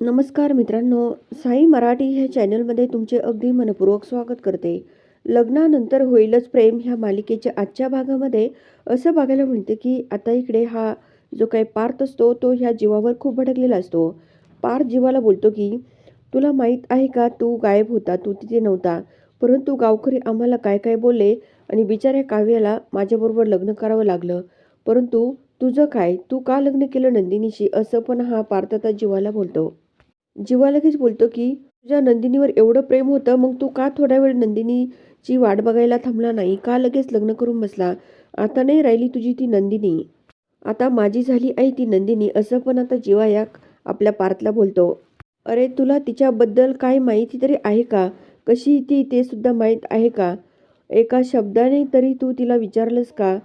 नमस्कार मित्रांनो साई मराठी ह्या चॅनलमध्ये तुमचे अगदी मनपूर्वक स्वागत करते. लग्नानंतर होईलच प्रेम ह्या मालिकेच्या आजच्या भागामध्ये. असं बघायला मिळते की आता इकडे हा जो काही पार्थ असतो तो ह्या जीवावर खूप भडकलेला असतो. पार्थ जीवाला बोलतो की तुला माहीत आहे का तू गायब होता तू तिथे नव्हता. परंतु गावकरी आम्हाला काय काय बोलले आणि बिचाऱ्या काव्याला माझ्याबरोबर लग्न करावं लागलं. परंतु तुझं काय? तू का लग्न केलं नंदिनीशी? असं पण हा पार्थ आता जीवाला बोलतो. जीवा लगेच बोलतो की तुझ्या नंदिनीवर एवढं प्रेम होतं मग तू का थोडा वेळ नंदिनीची वाट बघायला थांबला नाही? का लगेच लग्न करून बसला? आता नाही राहिली तुझी ती नंदिनी. आता माझी झाली आई ती नंदिनी असं पण आता जीवा या आपल्या पार्थला बोलतो. अरे तुला तिच्याबद्दल काय माहिती तरी आहे का? कशी ती ते सुद्धा माहीत आहे का? एका शब्दाने तरी तू तिला विचारलंस का?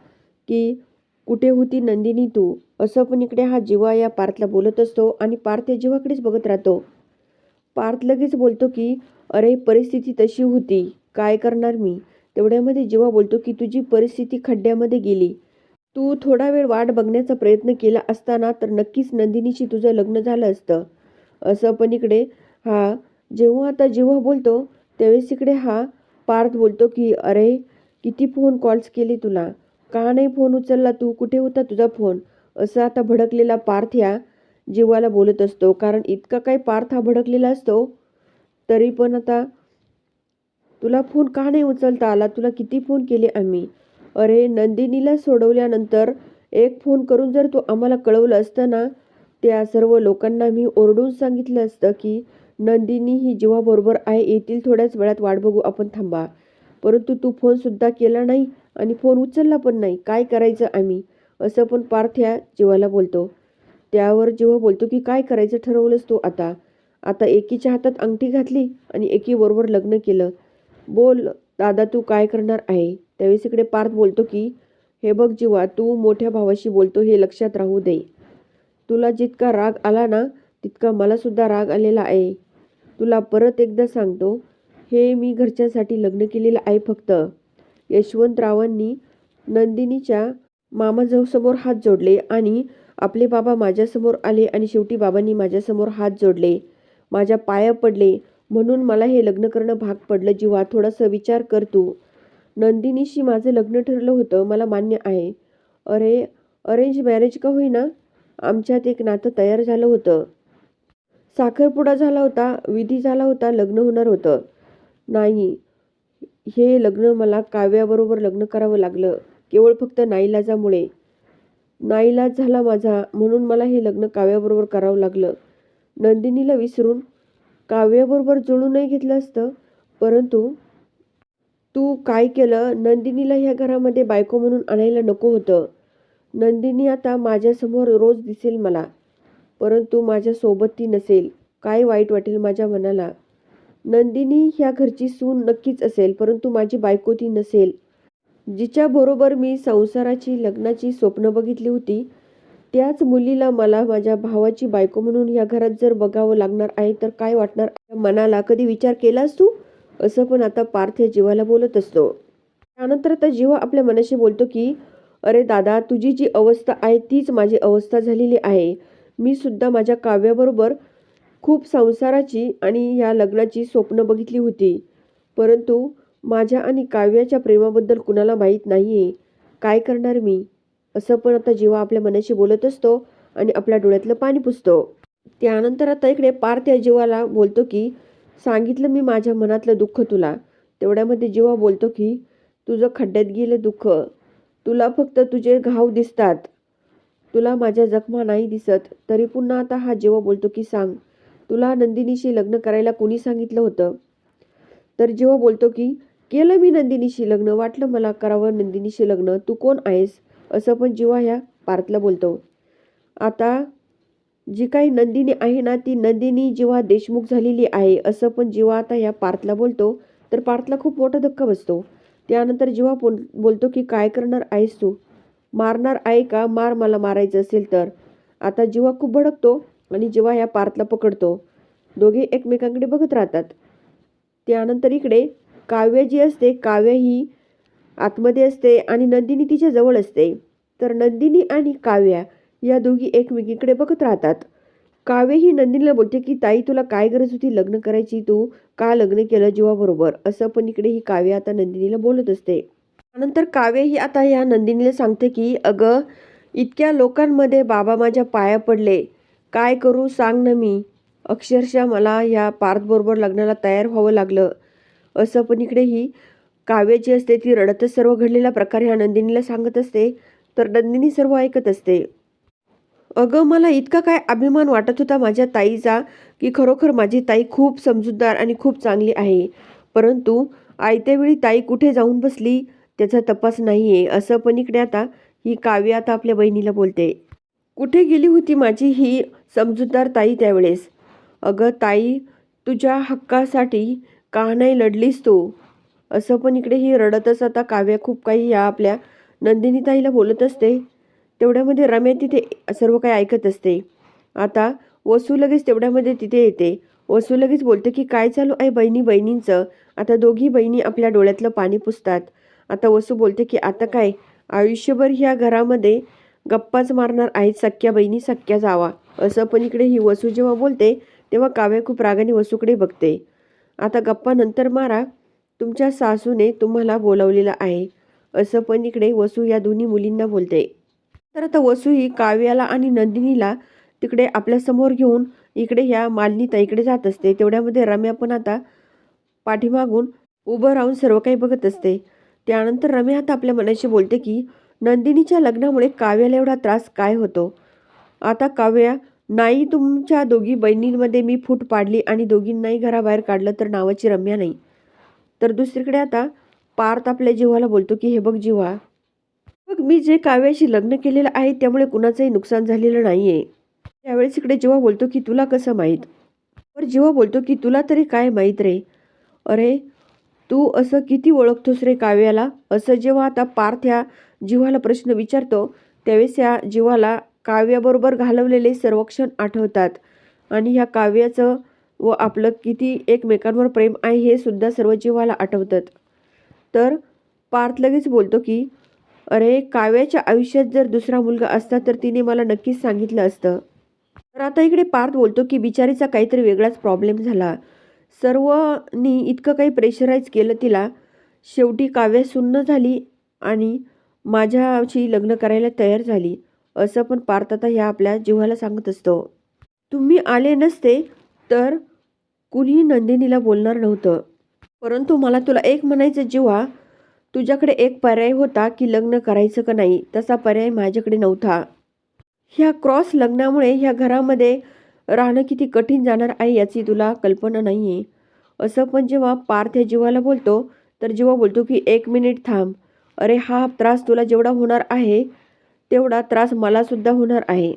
की कुठे होती नंदिनी तू? असं पण इकडे हा जीवा या पार्थला बोलत असतो आणि पार्थ या जीवाकडेच बघत राहतो. पार्थ लगेच बोलतो की अरे परिस्थिती तशी होती. काय करणार मी? तेवढ्यामध्ये जीवा बोलतो की तुझी परिस्थिती खड्ड्यामध्ये गेली. तू थोडा वेळ वाट बघण्याचा प्रयत्न केला असताना तर नक्कीच नंदिनीशी तुझं लग्न झालं असतं. असं पण इकडे हा जेव्हा आता जेव्हा बोलतो त्यावेळेस इकडे हा पार्थ बोलतो की अरे किती फोन कॉल्स केले तुला? का नाही फोन उचलला तू? कुठे होता तुझा फोन? असं आता भडकलेला पार्थ ह्या जीवाला बोलत असतो. कारण इतका काही पार्थ हा भडकलेला असतो? तरी पण आता तुला फोन का नाही उचलता आला? तुला किती फोन केले आम्ही? अरे नंदिनीला सोडवल्यानंतर एक फोन करून जर तू आम्हाला कळवलं असतं ना त्या सर्व लोकांना मी ओरडून सांगितलं असतं की नंदिनी ही जीवाबरोबर आहे. येथील थोड्याच वेळात वाट बघू. आपण थांबा. परंतु तू फोनसुद्धा केला नाही आणि फोन उचलला पण नाही. काय करायचं आम्ही? असं पण पार्थ ह्या जीवाला बोलतो. त्यावर जेव्हा बोलतो की काय करायचं ठरवलंस तू आता? आता एकीच्या हातात अंगठी घातली आणि एकीबरोबर लग्न केलं. बोल दादा तू काय करणार आहे? त्यावेळेस इकडे पार्थ बोलतो की हे बघ जीवा तू मोठ्या भावाशी बोलतो हे लक्षात राहू दे. तुला जितका राग आला ना तितका मलासुद्धा राग आलेला आहे. तुला परत एकदा सांगतो हे मी घरच्यांसाठी लग्न केलेलं आहे फक्त. यशवंतरावांनी नंदिनीच्या मामाजवळसमोर हात जोडले आणि आपले बाबा माझ्यासमोर आले आणि शेवटी बाबांनी माझ्यासमोर हात जोडले. माझ्या पाया पडले म्हणून मला हे लग्न करणं भाग पडलं. जीवा थोडासा विचार कर तू. नंदिनीशी माझं लग्न ठरलं होतं मला मान्य आहे. अरे अरेंज मॅरेज का होईना? आमच्यात एक नातं तयार झालं होतं. साखरपुडा झाला होता विधी झाला होता लग्न होणार होतं. नाही. हे लग्न मला काव्याबरोबर लग्न करावं लागलं. केवळ फक्त नाईलाजामुळे. नाईलाज झाला माझा म्हणून मला हे लग्न काव्याबरोबर करावं लागलं. नंदिनीला विसरून काव्याबरोबर जुळूनही घेतलं असतं परंतु तू काय केलं? नंदिनीला ह्या घरामध्ये बायको म्हणून आणायला नको होतं. नंदिनी आता माझ्यासमोर रोज दिसेल मला परंतु माझ्यासोबत ती नसेल. काय वाईट वाटेल माझ्या मनाला? नंदिनी ह्या घरची सून नक्कीच असेल परंतु माझी बायको ती नसेल. जिच्याबरोबर मी संसाराची लग्नाची स्वप्न बघितली होती त्याच मुलीला मला माझ्या भावाची बायको म्हणून ह्या घरात जर बघावं लागणार आहे तर काय वाटणार मनाला कधी विचार केलास तू? असं पण आता पार्थ या जीवाला बोलत असतो. त्यानंतर आता जीवा आपल्या मनाशी बोलतो की अरे दादा तुझी जी अवस्था आहे तीच माझी अवस्था झालेली आहे. मी सुद्धा माझ्या काव्याबरोबर खूप संसाराची आणि या लग्नाची स्वप्न बघितली होती. परंतु माझ्या आणि काव्याच्या प्रेमाबद्दल कुणाला माहीत नाही आहे काय करणार मी? असं पण आता जेव्हा आपल्या मनाशी बोलत असतो आणि आपल्या डोळ्यातलं पाणी पुसतो. त्यानंतर आता इकडे पार्थ या जीवाला बोलतो की सांगितलं मी माझ्या मनातलं दुःख तुला. तेवढ्यामध्ये जेव्हा बोलतो की तुझं खड्ड्यात गेलं दुःख. तुला फक्त तुझे घाव दिसतात. तुला माझ्या जखमा नाही दिसत. तरी पुन्हा आता हा जेव्हा बोलतो की सांग. तुला नंदिनीशी लग्न करायला कोणी सांगितलं होतं? तर जेव्हा बोलतो की केलं मी नंदिनीशी लग्न वाटलं मला करावं नंदिनीशी लग्न तू कोण आहेस? असं पण जेव्हा ह्या पार्थला बोलतो. आता जी काही नंदिनी आहे ना ती नंदिनी जेव्हा देशमुख झालेली आहे असं पण जेव्हा आता ह्या पार्थला बोलतो तर पार्थला खूप मोठा धक्का बसतो. त्यानंतर जेव्हा बोल बोलतो की काय करणार आहेस तू? मारणार आहे का? मार मला मारायचं असेल तर. आता जेव्हा खूप भडकतो आणि जेव्हा ह्या पार्थला पकडतो दोघे एकमेकांकडे बघत राहतात. त्यानंतर इकडे काव्य जी असते काव्य ही आतमध्ये असते आणि नंदिनी तिच्या जवळ असते. तर नंदिनी आणि काव्या या दोघी एकमेकीकडे बघत राहतात. काव्य ही नंदिनीला बोलते की ताई तुला काय गरज होती लग्न करायची? तू का लग्न केलं जीवाबरोबर? असं पण इकडे ही काव्य आता नंदिनीला बोलत असते. त्यानंतर काव्य ही आता ह्या नंदिनीला सांगते की अगं इतक्या लोकांमध्ये बाबा माझ्या पाया पडले. काय करू सांग ना मी. अक्षरशः मला या पार्थबरोबर लग्नाला तयार व्हावं लागलं. असं पण इकडे ही काव्य जी असते ती रडतच सर्व घडलेला प्रकार ह्या नंदिनीला सांगत असते तर नंदिनी सर्व ऐकत असते. अगं मला इतका काय अभिमान वाटत होता माझ्या ताईचा की खरोखर माझी ताई खूप समजूतदार आणि खूप चांगली आहे. परंतु आयत्या वेळी ताई कुठे जाऊन बसली त्याचा तपास नाही आहे असं पण इकडे आता ही काव्य आता आपल्या बहिणीला बोलते. कुठे गेली होती माझी ही समजूतदार ताई त्यावेळेस? अगं ताई तुझ्या हक्कासाठी का नाही लढलीस तू? असं पण इकडे ही रडतच आता काव्य खूप काही या आपल्या नंदिनी ताईला बोलत असते. तेवढ्यामध्ये रम्या तिथे सर्व काही ऐकत असते. आता वसू लगेच तेवढ्यामध्ये तिथे येते. वसू लगेच बोलते की काय चालू आहे बहिणी बहिणींचं? आता दोघी बहिणी आपल्या डोळ्यातलं पाणी पुसतात. आता वसू बोलते की आता काय? आयुष्यभर ह्या घरामध्ये गप्पाच मारणार आहेत सख्या बहिणी सख्या जावा. असं पण इकडे ही वसू जेव्हा बोलते तेव्हा काव्य खूप रागाने वसूकडे बघते. आता गप्पा नंतर मारा. तुमच्या सासूने तुम्हाला बोलावलेलं आहे. असं पण इकडे वसू या दोन्ही मुलींना बोलते. तर आता वसू ही काव्याला आणि नंदिनीला तिकडे आपल्यासमोर घेऊन इकडे ह्या मालिनीता ताईकडे जात असते. तेवढ्यामध्ये रम्या पण आता पाठीमागून उभं राहून सर्व काही बघत असते. त्यानंतर रम्या आता आपल्या मनाशी बोलते की नंदिनीच्या लग्नामुळे काव्याला एवढा त्रास काय होतो? आता काव्या नाही तुमच्या दोघी बहिणींमध्ये मी फूट पाडली आणि दोघींनाही घराबाहेर काढलं तर नावाची रम्या नाही. तर दुसरीकडे आता पार्थ आपल्या जीवाला बोलतो की हे बघ जीवा मग मी जे काव्याशी लग्न केलेलं आहे त्यामुळे कुणाचंही नुकसान झालेलं नाही आहे त्यावेळेस इकडे जेव्हा बोलतो की तुला कसं माहीत? तर जेव्हा बोलतो की तुला तरी काय माहीत रे? अरे तू असं किती ओळखतोस रे काव्याला? असं जेव्हा आता पार्थ ह्या जीवाला प्रश्न विचारतो त्यावेळेस या जीवाला काव्याबरोबर घालवलेले सर्व क्षण आठवतात. आणि ह्या काव्याचं व आपलं किती एकमेकांवर प्रेम आहे हे सुद्धा सर्व जीवाला आठवतात. तर पार्थ लगेच बोलतो की अरे काव्याच्या आयुष्यात जर दुसरा मुलगा असता तर तिने मला नक्कीच सांगितलं असतं. तर आता इकडे पार्थ बोलतो की बिचारीचा काहीतरी वेगळाच प्रॉब्लेम झाला. सर्वनी इतकं काही प्रेशराईज केलं तिला. शेवटी काव्य सुन्न झाली आणि माझ्याशी लग्न करायला तयार झाली. असं पण पार्थ आता ह्या आपल्या जीवाला सांगत असतो. तुम्ही आले नसते तर कुणीही नंदिनीला बोलणार नव्हतं. परंतु मला तुला एक म्हणायचं जीवा तुझ्याकडे एक पर्याय होता की लग्न करायचं का नाही? तसा पर्याय माझ्याकडे नव्हता. ह्या क्रॉस लग्नामुळे ह्या घरामध्ये राहणं किती कठीण जाणार आहे याची तुला कल्पना नाही आहे असं पण जेव्हा पार्थ ह्या जीवाला बोलतो तर जेव्हा बोलतो की एक मिनिट थांब. अरे हा त्रास तुला जेवढा होणार आहे तेवढा त्रास मलासुद्धा होणार आहे.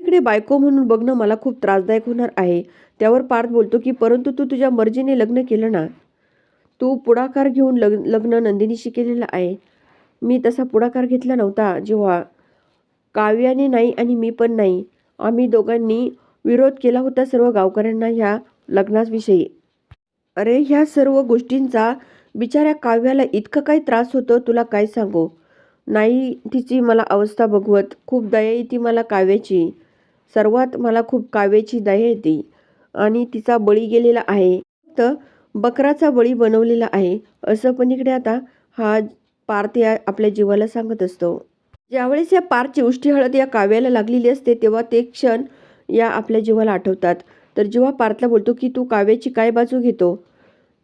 इकडे बायको म्हणून बघणं मला खूप त्रासदायक होणार आहे. त्यावर पार्थ बोलतो की परंतु तू तुझ्या मर्जीने लग्न केलं ना. तू पुढाकार घेऊन लग लग्न नंदिनीशी केलेलं आहे. मी तसा पुढाकार घेतला नव्हता जेव्हा. काव्याने नाही आणि मी पण नाही. आम्ही दोघांनी विरोध केला होता सर्व गावकऱ्यांना ह्या लग्नाविषयी. अरे ह्या सर्व गोष्टींचा बिचाऱ्या काव्याला इतकं काही त्रास होतो तुला काय सांगू? नाही तिची मला अवस्था बघवत खूप दया येते मला काव्याची. सर्वात मला खूप काव्याची दया येते. आणि तिचा बळी गेलेला आहे. तर बकराचा बळी बनवलेला आहे. असं पण इकडे आता हा पार्थ या आपल्या जीवाला सांगत असतो. ज्यावेळेस या पारची उष्टी हळद या काव्याला लागलेली असते तेव्हा ते क्षण या आपल्या जीवाला आठवतात. तर जेव्हा पार्थला बोलतो की तू काव्याची काय बाजू घेतो?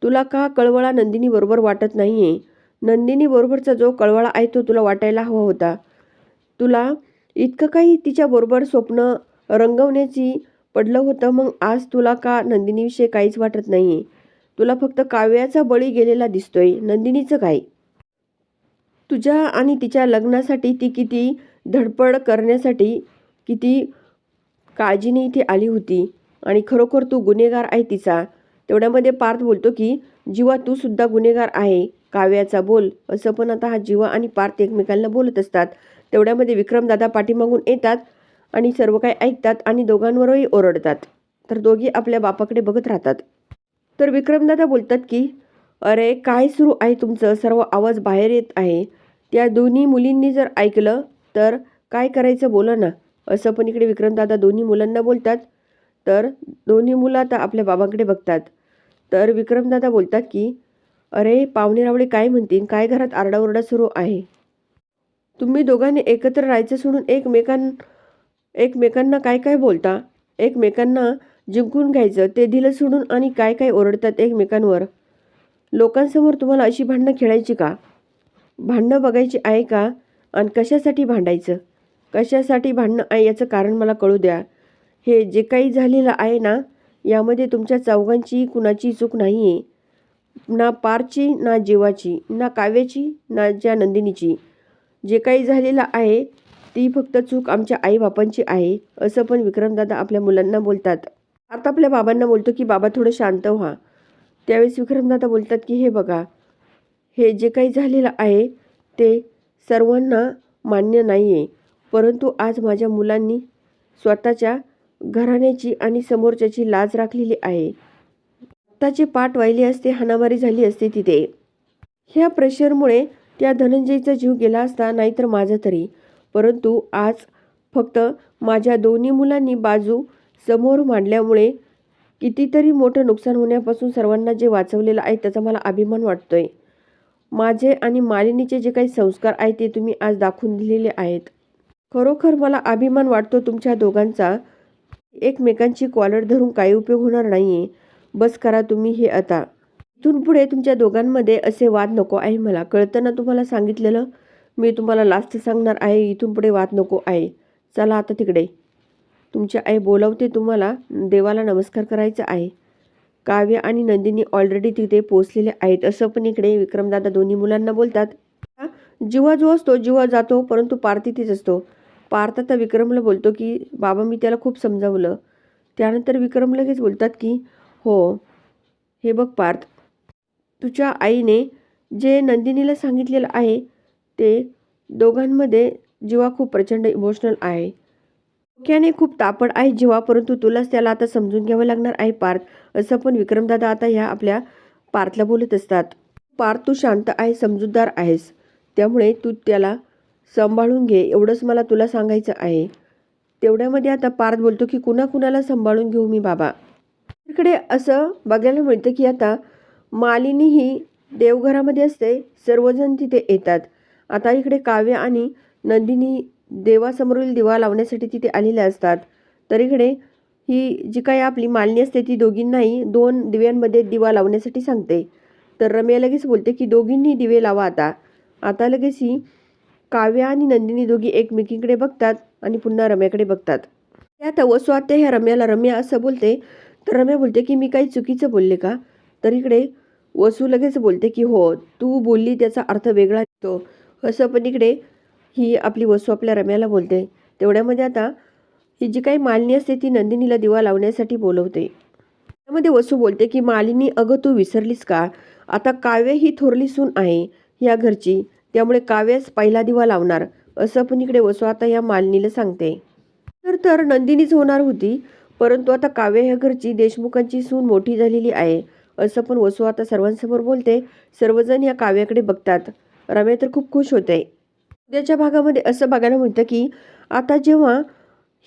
तुला का कळवळा नंदिनी बरोबर वाटत नाही आहे नंदिनी बरोबरचा जो कळवळा आहे तो तुला वाटायला हवा होता. तुला इतकं काही तिच्याबरोबर स्वप्न रंगवण्याची पडलं होतं मग आज तुला का नंदिनीविषयी काहीच वाटत नाही आहे तुला फक्त काव्याचा बळी गेलेला दिसतोय. नंदिनीचं काय? तुझ्या आणि तिच्या लग्नासाठी ती किती धडपड करण्यासाठी किती काळजीने इथे आली होती आणि खरोखर तू गुन्हेगार आहे तिचा. तेवढ्यामध्ये पार्थ बोलतो की जीवा तू सुद्धा गुन्हेगार आहे. काव्याचा बोल असं पण आता हा जीवा आणि पार्थ एकमेकांना बोलत असतात. तेवढ्यामध्ये विक्रमदादा पाठीमागून येतात आणि सर्व काही ऐकतात आणि दोघांवरही ओरडतात. तर दोघी आपल्या बापाकडे बघत राहतात. तर विक्रमदादा बोलतात की अरे काय सुरू आहे तुमचं? सर्व आवाज बाहेर येत आहे. त्या दोन्ही मुलींनी जर ऐकलं तर काय करायचं बोला ना. असं पण इकडे विक्रमदादा दोन्ही मुलांना बोलतात. तर दोन्ही मुलं आता आपल्या बाबांकडे बघतात. तर विक्रमदादा बोलतात की अरे पाहुणे रावळे काय म्हणतील? काय घरात आरडाओरडा सुरू आहे? तुम्ही दोघांनी एकत्र राहायचं सोडून एकमेकां एकमेकांना काय काय बोलता? एकमेकांना जिंकून घ्यायचं ते दिलं सोडून आणि काय काय ओरडतात एकमेकांवर? लोकांसमोर तुम्हाला अशी भांडणं खेळायची का? भांडणं बघायची आहे का? आणि कशासाठी भांडायचं? कशासाठी भांडणं आहे याचं कारण मला कळू द्या. हे जे काही झालेलं आहे ना यामध्ये तुमच्या चौघांची कुणाची चूक नाही आहे ना पारची ना जीवाची ना काव्याची ना ज्या नंदिनीची. जे काही झालेलं आहे ती फक्त चूक आमच्या आईबापांची आहे असं पण विक्रमदादा आपल्या मुलांना बोलतात. आता आपल्या बाबांना बोलतो की बाबा थोडं शांत व्हा. त्यावेळेस विक्रमदादा बोलतात की हे बघा हे जे काही झालेलं आहे ते सर्वांना मान्य नाही आहे परंतु आज माझ्या मुलांनी स्वतःच्या घराण्याची आणि समोरच्याची लाज राखलेली आहे. आत्ताचे पाठ वाहिले असते हाणामारी झाली असते तिथे. ह्या प्रेशरमुळे त्या धनंजयचा जीव गेला असता नाहीतर माझा तरी. परंतु आज फक्त माझ्या दोन्ही मुलांनी बाजू समोर मांडल्यामुळे कितीतरी मोठं नुकसान होण्यापासून सर्वांना जे वाचवलेलं आहे त्याचा मला अभिमान वाटतोय. माझे आणि मालिनीचे जे काही संस्कार आहेत ते तुम्ही आज दाखवून दिलेले आहेत. खरोखर मला अभिमान वाटतो तुमच्या दोघांचा. एकमेकांची कॉलर धरून काही उपयोग होणार नाही आहे बस करा तुम्ही हे आता. इथून पुढे तुमच्या दोघांमध्ये असे वाद नको आहे मला. कळतं ना तुम्हाला सांगितलेलं? मी तुम्हाला लास्ट सांगणार आहे इथून पुढे वाद नको आहे. चला आता तिकडे. तुमची आई बोलावते तुम्हाला. देवाला नमस्कार करायचा आहे. काव्य आणि नंदिनी ऑलरेडी तिथे पोचलेले आहेत. असं पण इकडे विक्रमदादा दोन्ही मुलांना बोलतात. जीवा जो असतो जीवा जातो परंतु पार्थ तिथेच असतो. पार्थ आता विक्रमला बोलतो की बाबा मी त्याला खूप समजावलं. त्यानंतर विक्रम लगेच बोलतात की हो हे बघ पार्थ तुझ्या आईने जे नंदिनीला सांगितलेलं आहे ते दोघांमध्ये जीवा खूप प्रचंड इमोशनल आहे. डोक्याने खूप तापड आहे जीवा परंतु तुलाच त्याला आता समजून घ्यावं लागणार आहे पार्थ असं पण विक्रमदादा आता ह्या आपल्या पार्थला बोलत असतात. पार्थ तू शांत आहे समजूतदार आहेस. त्यामुळे तू त्याला सांभाळून घे. एवढंच मला तुला सांगायचं आहे. तेवढ्यामध्ये आता पार्थ बोलतो की कुणाकुणाला सांभाळून घेऊ मी बाबा? इकडे असं बघायला मिळतं की आता मालिनी ही देवघरामध्ये असते. सर्वजण तिथे येतात. आता इकडे काव्य आणि नंदिनी देवासमोरील दिवा लावण्यासाठी तिथे आलेल्या असतात. तर इकडे ही जी काही आपली मालिनी असते ती दोघींनाही दोन दिव्यांमध्ये दिवा लावण्यासाठी सांगते. तर रम्या लगेच बोलते की दोघींनी दिवे लावा आता. आता लगेच ही काव्या आणि नंदिनी दोघी एकमेकींकडे बघतात आणि पुन्हा रम्याकडे बघतात. आता वसू आत्या ह्या रम्याला रम्या असं बोलते तर रम्या बोलते की मी काही चुकीचं बोलले का? तर इकडे वसू लगेच बोलते की हो तू बोलली त्याचा अर्थ वेगळा येतो असं पण इकडे ही आपली वसू आपल्या रम्याला बोलते. तेवढ्यामध्ये आता ही जी काही मालिनी असते ती नंदिनीला दिवा लावण्यासाठी बोलवते. त्यामध्ये वसू बोलते की मालिनी अगं तू विसरलीस का? आता काव्य ही थोरली सून आहे. या घरची. त्यामुळे काव्यास पहिला दिवा लावणार असं पण इकडे वसू आता या मालिनीला सांगते. तर तर नंदिनीच होणार होती परंतु आता काव्य ह्या घरची देशमुखांची सून मोठी झालेली आहे असं पण वसू आता सर्वांसमोर बोलते. सर्वजण या काव्याकडे बघतात. रम्या तर खूप खुश होते. उद्याच्या भागामध्ये असं बघायला मिळतं की आता जेव्हा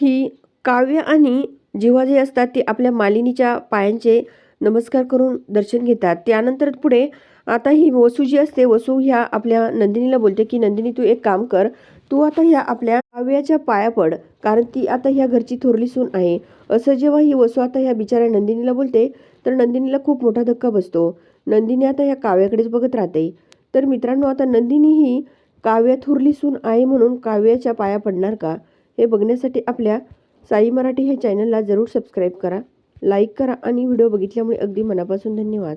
ही काव्य आणि जेव्हा जे असतात ते आपल्या मालिनीच्या पायांचे नमस्कार करून दर्शन घेतात. त्यानंतर पुढे आता ही वसू जी असते वसू ह्या आपल्या नंदिनीला बोलते की नंदिनी तू एक काम कर. तू आता ह्या आपल्या काव्याच्या पाया पड कारण ती आता ह्या घरची थोरली सून आहे. असं जेव्हा ही वसू आता ह्या बिचाऱ्या नंदिनीला बोलते तर नंदिनीला खूप मोठा धक्का बसतो. नंदिनी आता ह्या काव्याकडेच बघत राहते. तर मित्रांनो आता नंदिनी ही काव्या थोरली सून आहे म्हणून काव्याच्या पाया पडणार का? हे बघण्यासाठी आपल्या साई मराठी ह्या चॅनलला जरूर सबस्क्राईब करा लाईक करा आणि व्हिडिओ बघितल्यामुळे अगदी मनापासून धन्यवाद.